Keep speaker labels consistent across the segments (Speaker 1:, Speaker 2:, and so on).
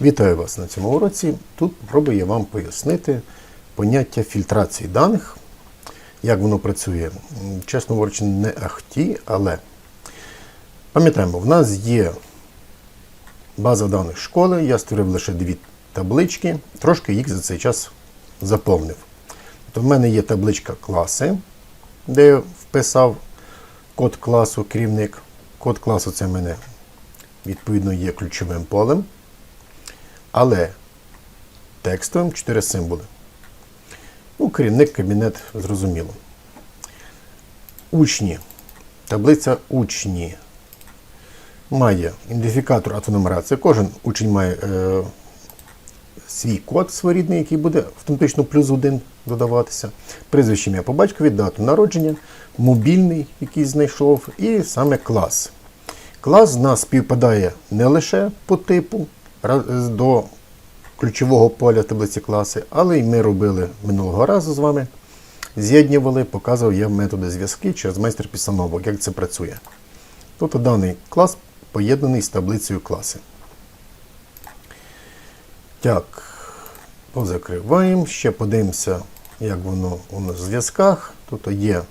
Speaker 1: Вітаю вас на цьому уроці. Тут спробую я вам пояснити поняття фільтрації даних, як воно працює. Чесно говорячи, не ахті, але пам'ятаємо, в нас є база даних школи, я створив лише дві таблички, трошки їх за цей час заповнив. Тобто в мене є табличка класи, де я вписав код класу керівник. Код класу це в мене відповідно є ключовим полем. Але текстовим 4 символи. Ну, керівник, кабінет, зрозуміло. Учні. Таблиця учні має ідентифікатор автонумерації. Кожен учень має е, свій код своєрідний, який буде автоматично плюс один додаватися. Прізвище ім'я по батькові, дату народження, мобільний, який знайшов, і саме клас. Клас в нас співпадає не лише по типу до ключового поля таблиці класи, але й ми робили минулого разу з вами. З'єднювали, показував я методи зв'язки через майстер підстановок, як це працює. Тобто даний клас поєднаний з таблицею класи. Так, позакриваємо. Ще подивимося, як воно у нас в зв'язках. Тобто є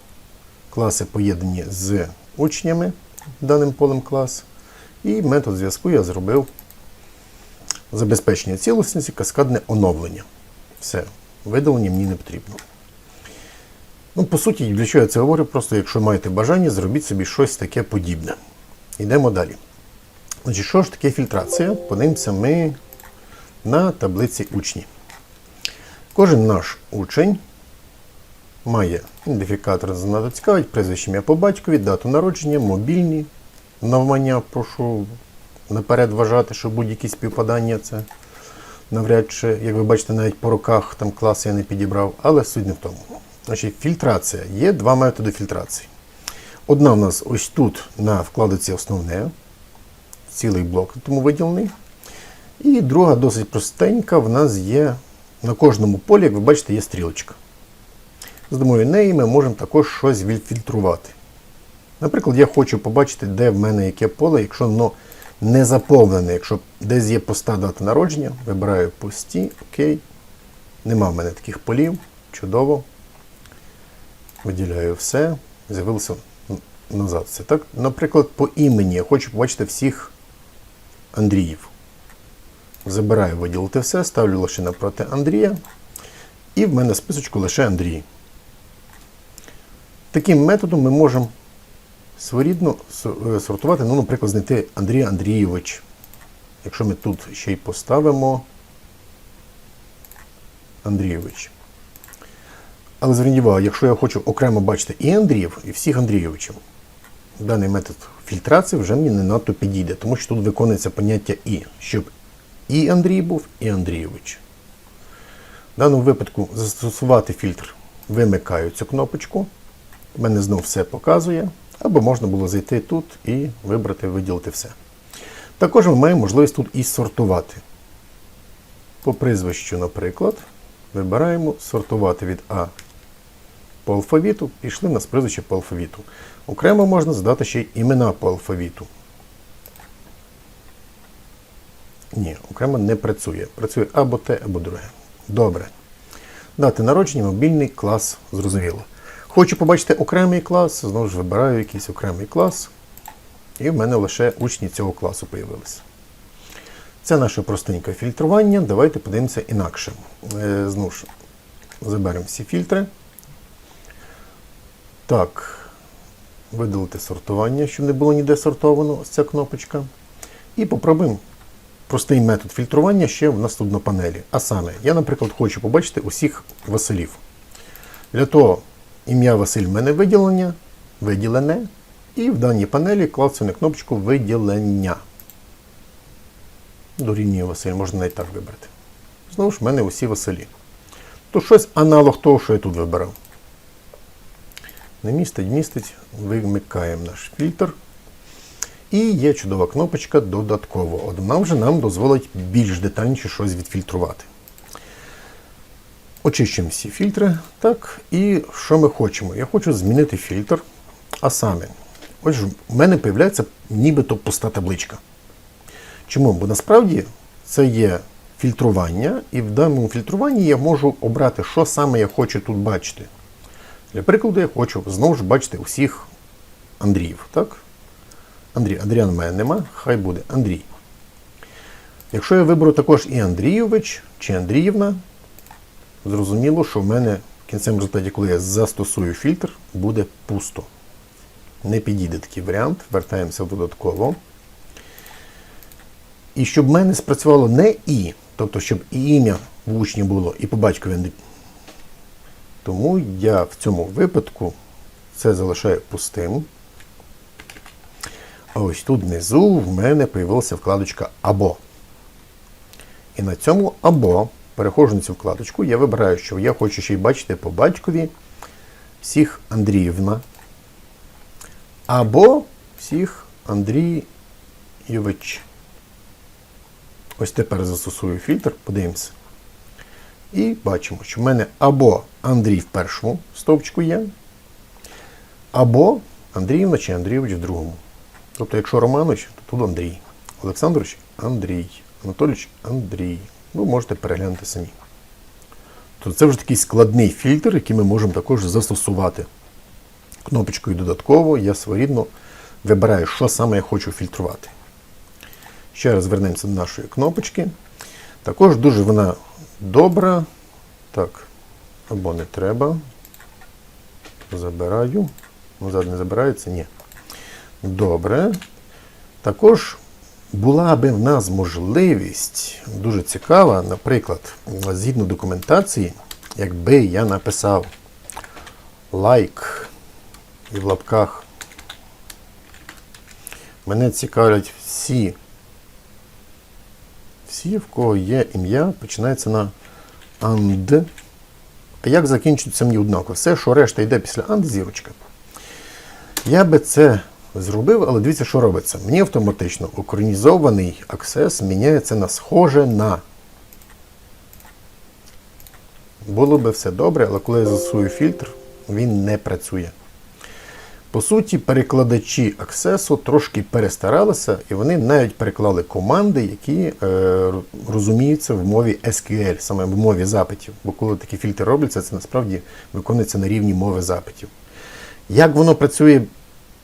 Speaker 1: класи поєднані з учнями даним полем клас. І метод зв'язку я зробив забезпечення цілісності, каскадне оновлення. Все, видалення мені не потрібно. Ну, по суті, для чого я це говорю? Просто якщо маєте бажання, зробіть собі щось таке подібне. Йдемо далі. Значить, що ж таке фільтрація? Подивимося ми на таблиці учні. Кожен наш учень має ідентифікатор знато цікавить, прізвище ім'я по батькові, дату народження, мобільні навмання. Прошу наперед вважати, що будь-які співпадання це навряд чи, як ви бачите, навіть по роках там класи я не підібрав, але суть не в тому. Значить, фільтрація. Є два методи фільтрації. Одна в нас ось тут на вкладиці основне, цілий блок тому виділений. І друга досить простенька, в нас є на кожному полі, як ви бачите, є стрілочка. З допомогою неї ми можемо також щось відфільтрувати. Наприклад, я хочу побачити, де в мене яке поле, якщо воно не заповнене, якщо десь є пуста дата народження, вибираю пусті, окей. Нема в мене таких полів. Чудово. Виділяю все. З'явилося назад. Це так. Наприклад, по імені я хочу побачити всіх Андріїв. Забираю виділити все, ставлю лише напроти Андрія. І в мене списочку лише Андрій. Таким методом ми можемо своєрідно е, сортувати, ну, наприклад, знайти Андрій Андрійович. Якщо ми тут ще й поставимо Андрійович. Але зверніть увагу, якщо я хочу окремо бачити і Андріїв, і всіх Андрійовичів, даний метод фільтрації вже мені не надто підійде, тому що тут виконується поняття І, щоб і Андрій був, і Андрійович. В даному випадку застосувати фільтр вимикаю цю кнопочку. У мене знов все показує. Або можна було зайти тут і вибрати, виділити все. Також ми маємо можливість тут і сортувати. По прізвищу, наприклад, вибираємо сортувати від А по алфавіту, пішли на прізвище по алфавіту. Окремо можна задати ще й імена по алфавіту. Ні, окремо не працює. Працює або те, або друге. Добре. Дати народження, мобільний клас, зрозуміло. Хочу побачити окремий клас, знову ж вибираю якийсь окремий клас. І в мене лише учні цього класу з'явилися. Це наше простеньке фільтрування. Давайте подивимося інакше. Е, Знову ж, заберемо всі фільтри. Так, видалити сортування, щоб не було ніде сортовано, ось ця кнопочка. І попробуємо простий метод фільтрування ще в нас панелі. А саме, я, наприклад, хочу побачити усіх Василів. Для того ім'я Василь в мене виділення, виділене. І в даній панелі клацаю на кнопочку виділення. Дорівнює Василь, можна навіть так вибрати. Знову ж в мене усі Василі. То щось аналог того, що я тут вибирав. Не містить, містить, вимикаємо наш фільтр. І є чудова кнопочка додатково. От вона вже нам дозволить більш детальніше щось відфільтрувати. Очищуємо всі фільтри. Так, і що ми хочемо? Я хочу змінити фільтр. А саме, ось в мене з'являється нібито пуста табличка. Чому? Бо насправді це є фільтрування, і в даному фільтруванні я можу обрати, що саме я хочу тут бачити. Для прикладу, я хочу знову ж бачити усіх Андріїв. Так? Андрій, Андріан в мене нема, хай буде Андрій. Якщо я виберу також і Андрійович чи Андріївна, зрозуміло, що в мене в кінцевому результаті, коли я застосую фільтр, буде пусто. Не підійде такий варіант. Вертаємося додатково. І щоб в мене спрацювало не І, тобто, щоб і ім'я в учні було, і по батькові Андрій. Тому я в цьому випадку це залишаю пустим. А ось тут внизу в мене появилася вкладочка Або. І на цьому або переходжу на цю вкладочку, я вибираю, що я хочу ще й бачити по батькові всіх Андріївна. Або всіх Андрійович. Ось тепер застосую фільтр, подивимося. І бачимо, що в мене або Андрій в першому стовпчику є, або Андріївна чи Андрійович в другому. Тобто, якщо Романович, то тут Андрій. Олександрович Андрій. Анатолійович Андрій. Ну, можете переглянути самі. Тобто це вже такий складний фільтр, який ми можемо також застосувати. Кнопочкою додатково я своєрідно вибираю, що саме я хочу фільтрувати. Ще раз вернемося до нашої кнопочки. Також дуже вона добра. Так, або не треба. Забираю. Назад не забирається? Ні. Добре. Також була би в нас можливість, дуже цікава, наприклад, згідно документації, якби я написав лайк і в лапках. Мене цікавлять всі, всі, в кого є ім'я, починається на анд. А як закінчується мені однаково? Все, що решта йде після анд, зірочка. Я би це зробив, але дивіться, що робиться. Мені автоматично українізований аксес міняється на схоже на. Було би все добре, але коли я засую фільтр, він не працює. По суті, перекладачі аксесу трошки перестаралися, і вони навіть переклали команди, які е, розуміються в мові SQL, саме в мові запитів. Бо коли такі фільтри робляться, це насправді виконується на рівні мови запитів. Як воно працює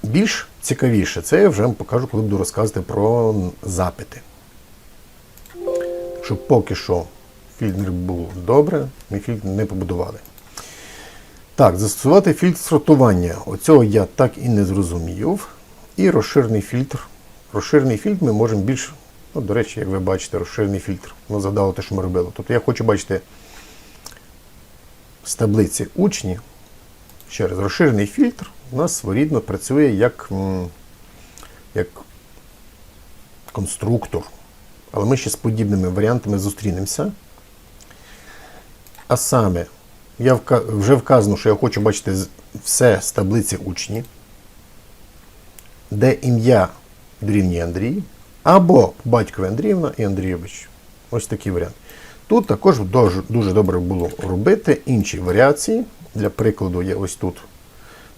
Speaker 1: більш цікавіше, це я вже вам покажу, коли буду розказувати про запити. Щоб поки що фільтр був добре, ми фільтр не побудували. Так, застосувати фільтр сортування. Оцього я так і не зрозумів. І розширений фільтр. Розширений фільтр ми можемо більш, ну, до речі, як ви бачите, розширений фільтр. Ну, згадало те, що ми робили. Тобто я хочу бачити з таблиці учні. Ще раз, розширений фільтр у нас своєрідно працює як, як конструктор. Але ми ще з подібними варіантами зустрінемося. А саме, я вже вказано, що я хочу бачити все з таблиці учні, де ім'я дорівнює Андрій, або батькові Андріївна і Андрійович. Ось такий варіант. Тут також дуже, добре було робити інші варіації. Для прикладу, я ось тут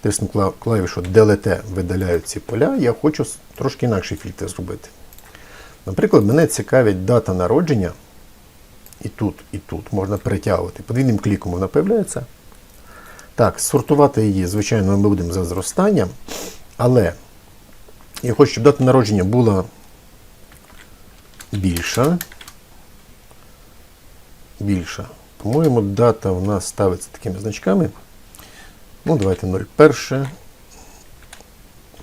Speaker 1: тисну клавішу DLT, видаляю ці поля. Я хочу трошки інакший фільтр зробити. Наприклад, мене цікавить дата народження. І тут, і тут можна перетягувати. Подвійним кліком вона появляється. Так, сортувати її, звичайно, ми будемо за зростанням. Але я хочу, щоб дата народження була більша. Більша. По-моєму, дата у нас ставиться такими значками. Ну, давайте 01.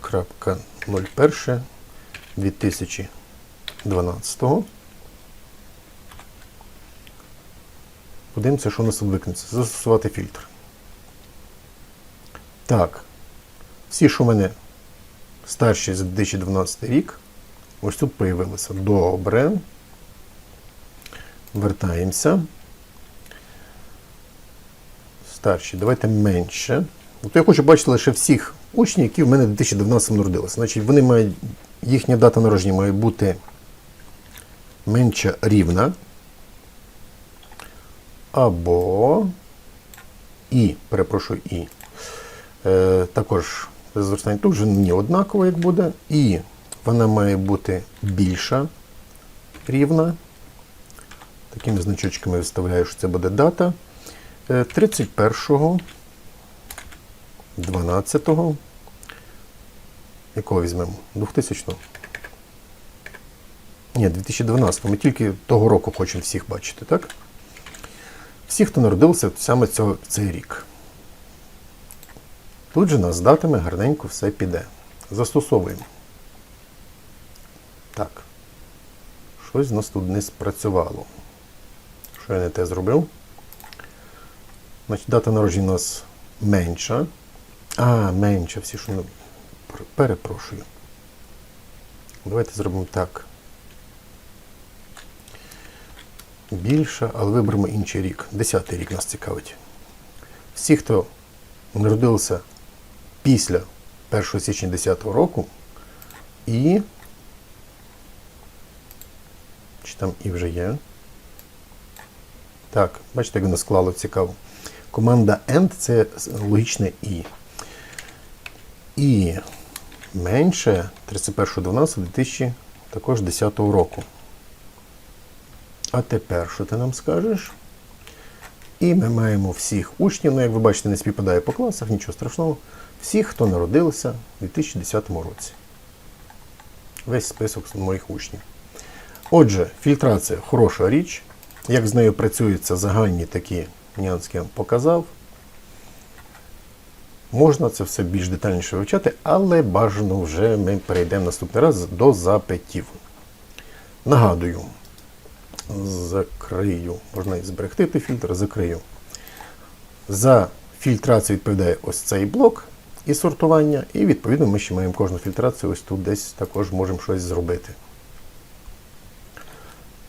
Speaker 1: Крапка 01 2012. Подивимося, що у нас тут. Застосувати фільтр. Так. Всі, що в мене старші за 2012 рік, ось тут появилися. Добре. Вертаємося. Старші, давайте менше. От я хочу бачити лише всіх учнів, які в мене в 2012 народилися. Значить, вони мають, їхня дата народження має бути менша рівна. Або і, перепрошую, і. Е, також зростання тут вже не однаково, як буде. І вона має бути більша рівна. Такими значочками виставляю, що це буде дата. Е, 31 12 якого візьмемо? 2000 Ні, 2012 Ми тільки того року хочемо всіх бачити, так? Всі, хто народився саме цього, цей рік. Тут же нас з датами гарненько все піде. Застосовуємо. Так. Щось з нас тут не спрацювало. Що я не те зробив? Значить, дата народження у нас менша. А, менша, всі що. Перепрошую. Давайте зробимо так. Більша, але виберемо інший рік. Десятий рік нас цікавить. Всі, хто народилися після 1 січня 10 року і. Чи там і вже є? Так, бачите, як воно склало цікаво. Команда AND це логічне І. І менше 31.12.2000 також 10 року. А тепер що ти нам скажеш? І ми маємо всіх учнів, ну як ви бачите, не співпадає по класах, нічого страшного. Всіх, хто народилися у 2010 році. Весь список моїх учнів. Отже, фільтрація хороша річ. Як з нею працюються загальні такі вам показав. Можна це все більш детальніше вивчати, але бажано вже ми перейдемо наступний раз до запитів. Нагадую, закрию, можна і зберегти той фільтр, закрию. За фільтрацію відповідає ось цей блок і сортування, і відповідно ми ще маємо кожну фільтрацію, ось тут десь також можемо щось зробити.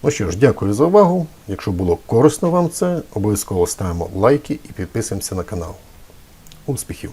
Speaker 1: Ну що ж, дякую за увагу. Якщо було корисно вам це, обов'язково ставимо лайки і підписуємося на канал. Успіхів!